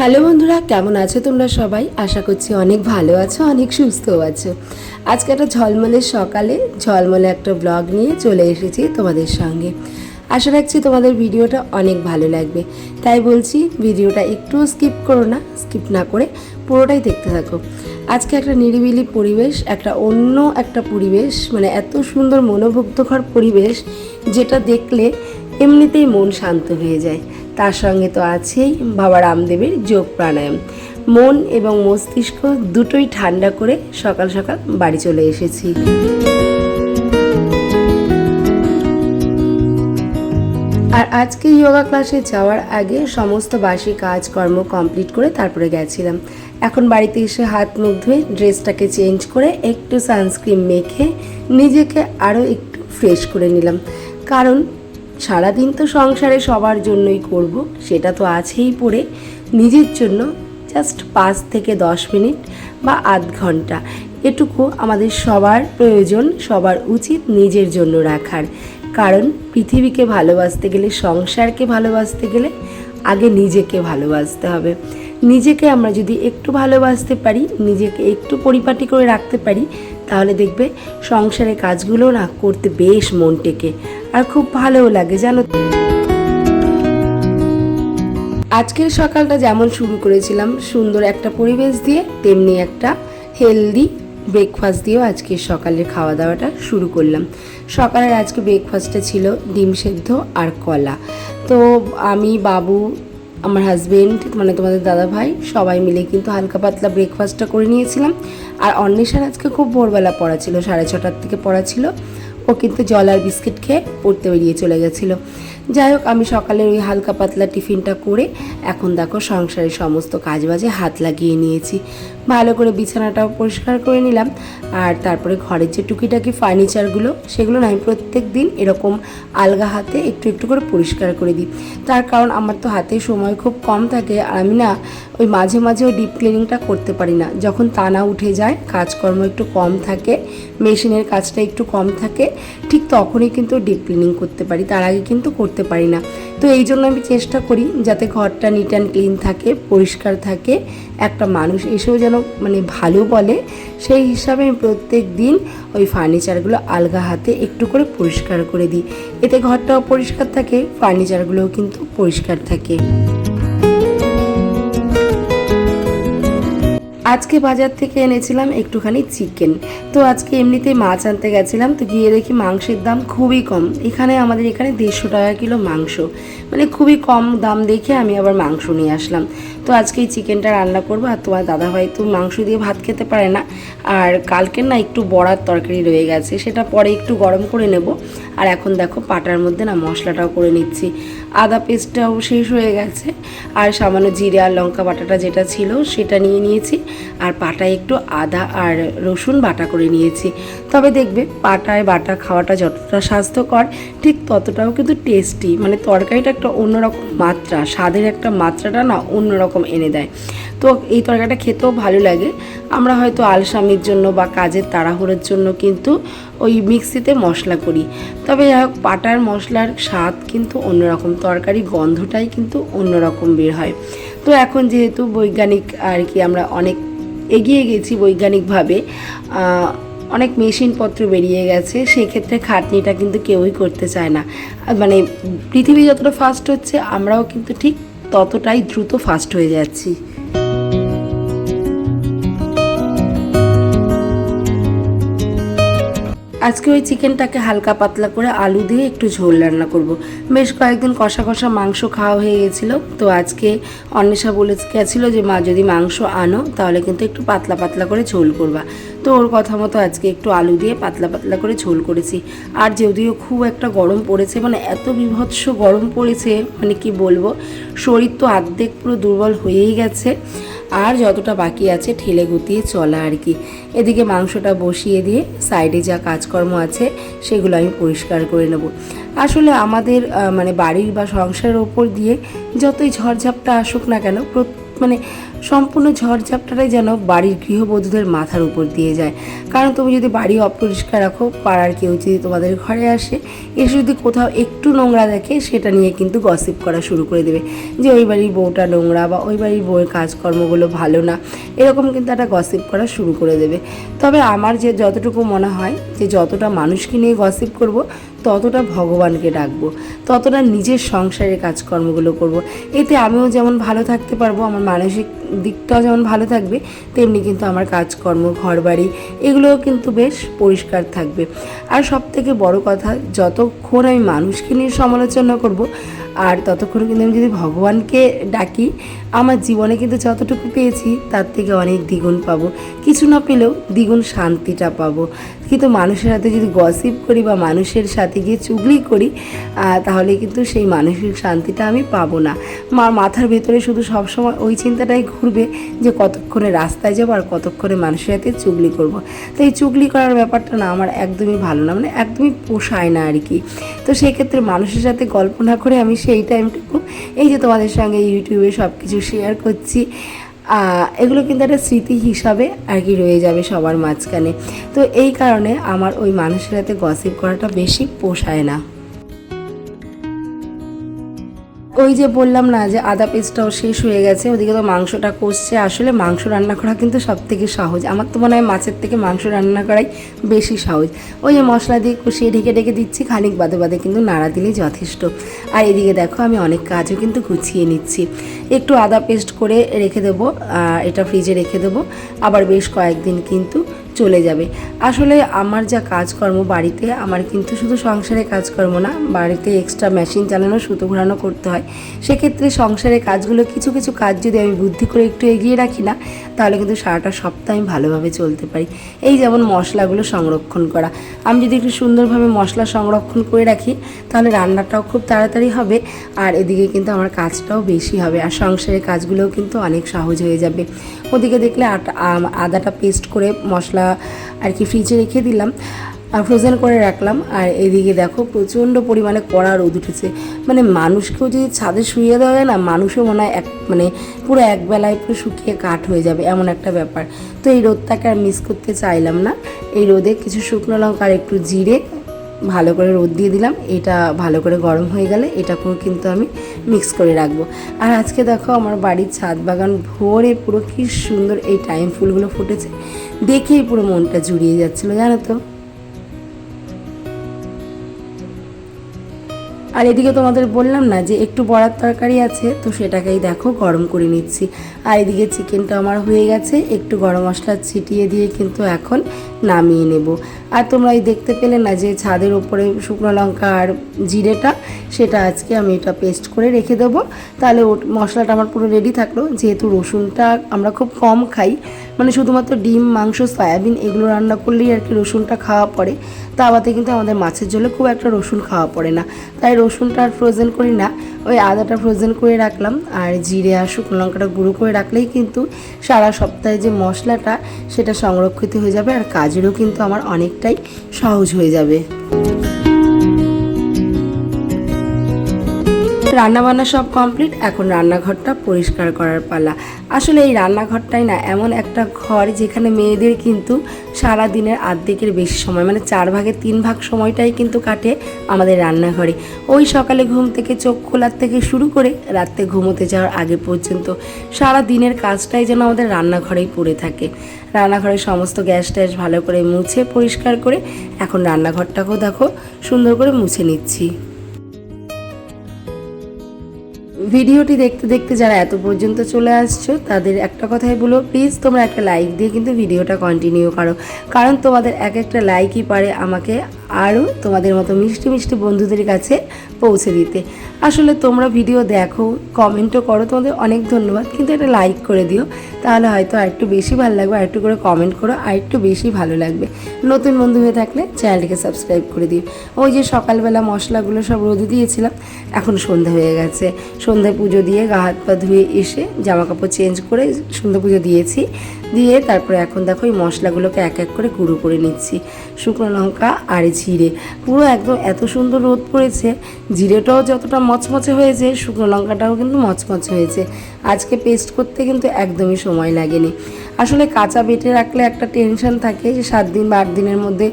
Hello বন্ধুরা, কেমন আছো তোমরা সবাই? আশা করছি অনেক ভালো আছো, অনেক সুস্থও আছো। আজকে একটা ঝলমলের সকালে, ঝলমলে একটা ব্লগ নিয়ে চলে এসেছি তোমাদের সঙ্গে। আশা রাখছি তোমাদের ভিডিওটা অনেক ভালো লাগবে। তাই বলছি, ভিডিওটা একটুও স্কিপ করো না স্কিপ না করে পুরোটাই দেখতে থাকো। আজকে একটা নিরিবিলি পরিবেশ, একটা অন্য একটা পরিবেশ মানে এত সুন্দর মনোমুগ্ধকর পরিবেশ, যেটা দেখলে এমনিতেই মন শান্ত হয়ে যায়। তার সঙ্গে তো আছেই বাবা রামদেবের যোগ প্রাণায়াম। মন এবং মস্তিষ্ক দুটোই ঠান্ডা করে সকাল সকাল বাড়ি চলে এসেছি। আর আজকে যোগা ক্লাসে যাওয়ার আগে সমস্ত বাসি কাজকর্ম কমপ্লিট করে তারপরে গেছিলাম। এখন বাড়িতে এসে হাত মুখ ধুয়ে ড্রেসটাকে চেঞ্জ করে একটু সানস্ক্রিন মেখে নিজেকে আরও একটু ফ্রেশ করে নিলাম। কারণ সারাদিন তো সংসারে সবার জন্যই করব, সেটা তো আছেই পড়ে। নিজের জন্য জাস্ট পাঁচ থেকে দশ মিনিট বা আধ ঘণ্টা। এটুকু আমাদের সবার প্রয়োজন, সবার উচিত নিজের জন্য রাখার। কারণ পৃথিবীকে ভালোবাসতে গেলে, সংসারকে ভালোবাসতে গেলে আগে নিজেকে ভালোবাসতে হবে। নিজেকে আমরা যদি একটু ভালোবাসতে পারি, নিজেকে একটু পরিপাটি করে রাখতে পারি, তাহলে দেখবে সংসারের কাজগুলো না করতে বেশ মন টেকে। আর খুব ভালোও লাগে, জানো। আজকের সকালটা যেমন শুরু করেছিলাম, সুন্দর একটা পরিবেশ দিয়ে, তেমনি একটা হেলদি ব্রেকফাস্ট দিয়েও আজকে সকালের খাওয়া দাওয়াটা শুরু করলাম। সকালের আজকে ব্রেকফাস্টে ছিল ডিম সেদ্ধ আর কলা। তো আমি, বাবু, আমার হাজবেন্ড মানে তোমাদের দাদা ভাই সবাই মিলে কিন্তু হালকা পাতলা ব্রেকফাস্টটা করে নিয়েছিলাম। আর অন্বেষার আজকে খুব ভোরবেলা পড়া ছিল, সাড়ে ছটার থেকে পড়া ছিল। ও কিন্তু জল আর বিস্কিট খেয়ে পড়তে বেরিয়ে চলে গেছিল। যাই হোক, আমি সকালের ওই হালকা পাতলা টিফিনটা করে এখন দেখো সংসারের সমস্ত কাজবাজে হাত লাগিয়ে নিয়েছি। ভালো করে বিছানাটাও পরিষ্কার করে নিলাম। আর তারপরে ঘরের যে টুকিটাকি ফার্নিচারগুলো সেগুলো না আমি প্রত্যেক দিন এরকম আলগা হাতে একটু একটু করে পরিষ্কার করে দিই। তার কারণ আমার তো হাতে সময় খুব কম থাকে আর আমি না ওই মাঝে মাঝে ওই ডিপ ক্লিনিংটা করতে পারি না। যখন টানা উঠে যায়, কাজকর্ম একটু কম থাকে মেশিনের কাজটা একটু কম থাকে, ঠিক তখনই কিন্তু ডিপ ক্লিনিং করতে পারি, তার আগে কিন্তু করতে পারি না। তো এই জন্য আমি চেষ্টা করি যাতে ঘরটা নিট অ্যান্ড ক্লিন থাকে, পরিষ্কার থাকে, একটা মানুষ এসেও যেন মানে ভালো বলে। সেই হিসাবে আমি প্রত্যেক দিন ওই ফার্নিচারগুলো আলগা হাতে একটু করে পরিষ্কার করে দিই। এতে ঘরটাও পরিষ্কার থাকে ফার্নিচারগুলোও কিন্তু পরিষ্কার থাকে। আজকে বাজার থেকে এনেছিলাম একটুখানি চিকেন তো আজকে এমনিতেই মাছ আনতে গেছিলাম, তো গিয়ে দেখি মাংসের দাম খুবই কম। এখানে আমাদের এখানে দেড়শো টাকা কিলো মাংস। মানে খুবই কম দাম দেখে আমি আবার মাংস নিয়ে আসলাম। তো আজকে এই চিকেনটা রান্না করব আর তোমার দাদাভাই তো মাংস দিয়ে ভাত খেতে পারে না। আর কালকের না একটু বড়ার তরকারি রয়ে গেছে, সেটা পরে একটু গরম করে নেব। আর এখন দেখো পাটার মধ্যে না মশলাটাও করে নিচ্ছি। আদা পেস্টটাও শেষ হয়ে গেছে। আর সামান্য জিরে আর লঙ্কা বাটাটা যেটা ছিল সেটা নিয়ে নিয়েছি। আর পাটায় একটু আদা আর রসুন বাটা করে নিয়েছি। তবে দেখবে পাটায় বাটা খাওয়াটা যতটা স্বাস্থ্যকর, ঠিক ততটাও কিন্তু টেস্টি মানে তরকারিটা একটা অন্যরকম মাত্রা, স্বাদের একটা মাত্রাটা না অন্যরকম এনে দেয়। তো এই তরকারিটা খেতেও ভালো লাগে। আমরা হয়তো আলসামির জন্য বা কাজের তাড়াহুড়োর জন্য কিন্তু ওই মিক্সিতে মশলা করি। তবে যাই হোক পাটার মশলার স্বাদ কিন্তু অন্যরকম তরকারি গন্ধটাই কিন্তু অন্যরকম বের হয়। তো এখন যেহেতু বৈজ্ঞানিক আর কি আমরা অনেক এগিয়ে গেছি বৈজ্ঞানিকভাবে অনেক মেশিনপত্র বেরিয়ে গেছে সেই ক্ষেত্রে খাটনিটা কিন্তু কেউই করতে চায় না। মানে পৃথিবী যতটা ফাস্ট হচ্ছে, আমরাও কিন্তু ঠিক ততটাই দ্রুত ফাস্ট হয়ে যাচ্ছি। আজকে ওই চিকেনটাকে হালকা পাতলা করে আলু দিয়ে একটু ঝোল রান্না করব। বেশ কয়েকদিন কষা কষা মাংস খাওয়া হয়ে গেছিল। তো আজকে অন্বেষা বলে গেছিল যে, মা, যদি মাংস আনো, তাহলে কিন্তু একটু পাতলা পাতলা করে ঝোল করবা। তো ওর কথা মতো আজকে একটু আলু দিয়ে পাতলা পাতলা করে ঝোল করেছি। আর যদিও খুব একটা গরম পড়েছে মানে এত বিভৎস গরম পড়েছে মানে কি বলব, শরীর তো আর্ধেক পুরো দুর্বল হয়েই গেছে। আর যতটা বাকি আছে ঠেলে গুতিয়ে চলা আর কি। এদিকে মাংসটা বসিয়ে দিয়ে সাইডে যা কাজকর্ম আছে, সেগুলো আমি পরিষ্কার করে নেব। আসলে আমাদের মানে বাড়ির বা সংসারের ওপর দিয়ে যতই ঝড়ঝাপটা আসুক না কেন মানে সম্পূর্ণ ঝড়ঝাপটাটাই যেন বাড়ির গৃহবধূদের মাথার উপর দিয়ে যায়। কারণ তুমি যদি বাড়ি অপরিষ্কার রাখো, পাড়ার কেউ যদি তোমাদের ঘরে আসে, এসে যদি কোথাও একটু নোংরা দেখে, সেটা নিয়ে কিন্তু গসিপ করা শুরু করে দেবে। যে ওই বাড়ির বউটা নোংরা বা ওই বাড়ির বউয়ের কাজকর্মগুলো ভালো না, এরকম কিন্তু একটা গসিপ করা শুরু করে দেবে। তবে আমার যে যতটুকু মনে হয়, যে যতটা মানুষকে নিয়ে গসিপ করব ততটা ভগবানকে ডাকবো, ততটা নিজের সংসারের কাজকর্মগুলো করব। এতে আমিও যেমন ভালো থাকতে পারব, আমার মানসিক দিকটাও যেমন ভালো থাকবে, তেমনি কিন্তু আমার কাজকর্ম, ঘরবাড়ি, এগুলোও কিন্তু বেশ পরিষ্কার থাকবে আর সব থেকে বড় কথা, যতক্ষণ আমি মানুষকে নিয়ে সমালোচনা করব আর ততক্ষণ কিন্তু আমি যদি ভগবানকে ডাকি, আমার জীবনে কিন্তু যতটুকু পেয়েছি, তার থেকে অনেক দ্বিগুণ পাবো। কিছু না পেলেও দ্বিগুণ শান্তিটা পাবো। কিন্তু মানুষের সাথে যদি গসিপ করি বা মানুষের সাথে গিয়ে চুগলি করি তাহলে কিন্তু সেই মানসিক শান্তিটা আমি পাবো না। মার মাথার ভেতরে শুধু সবসময় ওই চিন্তাটাই ঘুরবে যে কতক্ষণে রাস্তায় যাব আর কতক্ষণে মানুষের সাথে চুগলি করব। তো এই চুগলি করার ব্যাপারটা না আমার একদমই ভালো না মানে একদমই পোষায় না আর কি। তো সেক্ষেত্রে মানুষের সাথে গল্প না করে আমি সেই টাইমটুকু এই যে তোমাদের সঙ্গে ইউটিউবে সব কিছু শেয়ার করছি এগুলো কিন্তু একটা স্মৃতি হিসাবে আর কি রয়ে যাবে সবার মাঝখানে। তো এই কারণে আমার ওই মানুষের সাথে গসিপ করাটা বেশি পোষায় না। ওই যে বললাম না যে আদা পেস্টটাও শেষ হয়ে গেছে, ওদিকে তো মাংসটা কষছে। আসলে মাংস রান্না করা কিন্তু সব থেকে সহজ। আমার তো মনে হয় মাছের থেকে মাংস রান্না করাই বেশি সহজ। ওই যে মশলা দিয়ে কষিয়ে ঢেকে ঢেকে দিচ্ছি, খানিক বাদে বাদে কিন্তু নাড়া দিলেই যথেষ্ট। আর এদিকে দেখো, আমি অনেক কাজও কিন্তু গুছিয়ে নিচ্ছি। একটু আদা পেস্ট করে রেখে দেবো এটা ফ্রিজে রেখে দেবো। আবার বেশ কয়েকদিন কিন্তু চলে যাবে। আসলে আমার যা কাজকর্ম বাড়িতে, আমার কিন্তু শুধু সংসারে কাজকর্ম না, বাড়িতে এক্সট্রা মেশিন চালানো, সুতো ঘোরানো করতে হয়। সেক্ষেত্রে সংসারের কাজগুলো কিছু কিছু কাজ যদি আমি বুদ্ধি করে একটু এগিয়ে রাখি না, তাহলে কিন্তু সারাটা সপ্তাহ আমি ভালোভাবে চলতে পারি। এই যেমন মশলাগুলো সংরক্ষণ করা। আমি যদি একটু সুন্দরভাবে মশলা সংরক্ষণ করে রাখি, তাহলে রান্নাটাও খুব তাড়াতাড়ি হবে, আর এদিকে কিন্তু আমার কাজটাও বেশি হবে, আর সংসারের কাজগুলোও কিন্তু অনেক সহজ হয়ে যাবে। ওদিকে দেখলে আটা আদাটা পেস্ট করে মশলা আর কি ফ্রিজে রেখে দিলাম আর ফ্রোজেন করে রাখলাম। আর এদিকে দেখো প্রচণ্ড পরিমাণে কড়া রোদ উঠেছে। মানে মানুষকেও যদি ছাদে শুয়ে দেওয়া যায় না, মানুষও মনে হয় এক মানে পুরো একবেলায় পুরো শুকিয়ে কাঠ হয়ে যাবে, এমন একটা ব্যাপার। তো এই রোদটাকে আর মিস করতে চাইলাম না। এই রোদে কিছু শুকনো লঙ্কা আর একটু জিরে ভালো করে রোদ দিয়ে দিলাম। এটা ভালো করে গরম হয়ে গেলে এটাকেও কিন্তু আমি মিক্স করে রাখব। আর আজকে দেখো আমার বাড়ির ছাদ বাগান ভোরে পুরো কি সুন্দর এই টাইম ফুলগুলো ফুটেছে। দেখেই পুরো মনটা জুড়িয়ে যাচ্ছিল, জানো তো? আর এদিকে তোমাদের বললাম না যে একটু বড়ার তরকারি আছে, তো সেটাকেই দেখো গরম করে নিচ্ছি। আর এদিকে চিকেনটা আমার হয়ে গেছে, একটু গরম মশলা ছিটিয়ে দিয়ে কিন্তু এখন নামিয়ে নেব। আর তোমরা এই দেখতে পেলে না যে ছাদের ওপরে শুকনো লঙ্কা আর জিরেটা, সেটা আজকে আমি এটা পেস্ট করে রেখে দেবো। তাহলে মশলাটা আমার পুরো রেডি থাকল, যেহেতু রসুনটা আমরা খুব কম খাই মানে শুধুমাত্র ডিম, মাংস, সয়াবিন এগুলো রান্না করলেই আর কি রসুনটা খাওয়া পড়ে। তা বাদে কিন্তু আমাদের মাছের ঝোলে খুব একটা রসুন খাওয়া পড়ে না। তাই রসুনটা আর ফ্রোজেন করি না। ওই আদাটা ফ্রোজেন করে রাখলাম আর জিরে আর শুকনো লঙ্কাটা গুঁড়ো করে রাখলেই কিন্তু সারা সপ্তাহে যে মশলাটা সেটা সংরক্ষিত হয়ে যাবে আর কাজেরও কিন্তু আমার অনেকটাই সহজ হয়ে যাবে। রান্নাবান্না সব কমপ্লিট, এখন রান্নাঘরটা পরিষ্কার করার পালা। আসলে এই রান্নাঘরটাই না, এমন একটা ঘর যেখানে মেয়েদের কিন্তু সারা দিনের আর্ধেকের বেশি সময় মানে চার ভাগের তিন ভাগ সময়টাই কিন্তু কাটে আমাদের রান্নাঘরে। ওই সকালে ঘুম থেকে চোখ খোলার থেকে শুরু করে রাত্রে ঘুমোতে যাওয়ার আগে পর্যন্ত সারা দিনের কাজটাই যেন আমাদের রান্নাঘরেই পড়ে থাকে। রান্নাঘরের সমস্ত গ্যাস ট্যাস ভালো করে মুছে পরিষ্কার করে এখন রান্নাঘরটাকেও দেখো সুন্দর করে মুছে নিচ্ছি। ভিডিওটি দেখতে দেখতে যারা এত পর্যন্ত চলে আসছো, তাদের একটা কথাই বলো প্লিজ তোমরা একটা লাইক দিয়ে কিন্তু ভিডিওটা কন্টিনিউ করো। কারণ তোমাদের এক একটা লাইকই পারে আমাকে। আরও তোমাদের মতো মিষ্টি মিষ্টি বন্ধুদের কাছে পৌঁছে দিতে। আসলে তোমরা ভিডিও দেখো, কমেন্টও করো, তোমাদের অনেক ধন্যবাদ। কিন্তু এটা লাইক করে দিও, তাহলে হয়তো আর একটু বেশি ভালো লাগবে, আর একটু করে কমেন্ট করো, আর একটু বেশি ভালো লাগবে। নতুন বন্ধু হয়ে থাকলে চ্যানেলটিকে সাবস্ক্রাইব করে দিও। ওই যে সকালবেলা মশলাগুলো সব রোদে দিয়েছিলাম, এখন সন্ধ্যা হয়ে গেছে। সন্ধ্যায় পুজো দিয়ে গা হাত পা ধুয়ে এসে জামা কাপড় চেঞ্জ করে সন্ধ্যা পুজো দিয়েছি। দিয়ে তারপরে এখন দেখো এই মশলাগুলোকে এক এক করে গুঁড়ো করে নিচ্ছি। শুকনো লঙ্কা আর জিরে। পুরো একদম এত সুন্দর রোদ পড়েছে, জিরেটাও যতটা মচমচে হয়েছে, শুকনো লঙ্কাটাও কিন্তু মচমচে হয়েছে। আজকে পেস্ট করতে কিন্তু একদমই সময় লাগেনি। আসলে কাঁচা বেটে রাখলে একটা টেনশন থাকে যে সাত দিন বা আট দিনের মধ্যে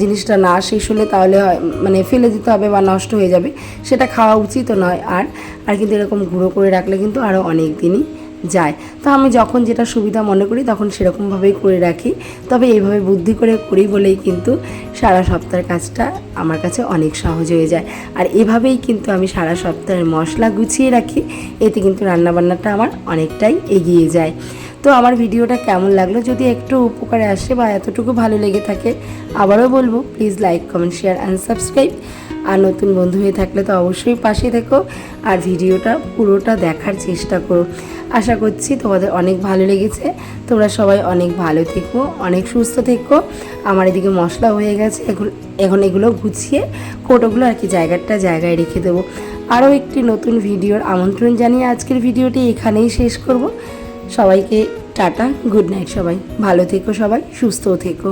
জিনিসটা না শেষ হলে তাহলে মানে ফেলে দিতে হবে বা নষ্ট হয়ে যাবে। সেটা খাওয়া উচিত নয়। আর আর কিন্তু এরকম গুঁড়ো করে রাখলে কিন্তু আরও অনেক দিনই যায়। তো আমি যখন যেটা সুবিধা মনে করি, তখন সেরকমভাবেই করে রাখি। তবে এইভাবে বুদ্ধি করে করি বলেই কিন্তু সারা সপ্তাহের কাজটা আমার কাছে অনেক সহজ হয়ে যায়। আর এভাবেই কিন্তু আমি সারা সপ্তাহের মশলা গুছিয়ে রাখি। এতে কিন্তু রান্নাবান্নাটা আমার অনেকটাই এগিয়ে যায়। তো আমার ভিডিওটা কেমন লাগল? যদি একটু উপকারে আসে বা এতটুকু ভালো লেগে থাকে, আবারও বলব please like comment share and subscribe আর নতুন বন্ধু হয়ে থাকলে তো অবশ্যই পাশে থেকো আর ভিডিওটা পুরোটা দেখার চেষ্টা করো। আশা করছি তোমাদের অনেক ভালো লেগেছে। তোমরা সবাই অনেক ভালো থেকো, অনেক সুস্থ থেকো। আমার এদিকে মশলা হয়ে গেছে। এখন এখন এগুলো গুছিয়ে কোটোগুলো আর কি জায়গাটা জায়গায় রেখে দেবো। আরও একটি নতুন ভিডিওর আমন্ত্রণ জানিয়ে আজকের ভিডিওটি এখানেই শেষ করব। সবাইকে টাটা গুড নাইট সবাই। ভালো থেকো সবাই সুস্থও থেকো।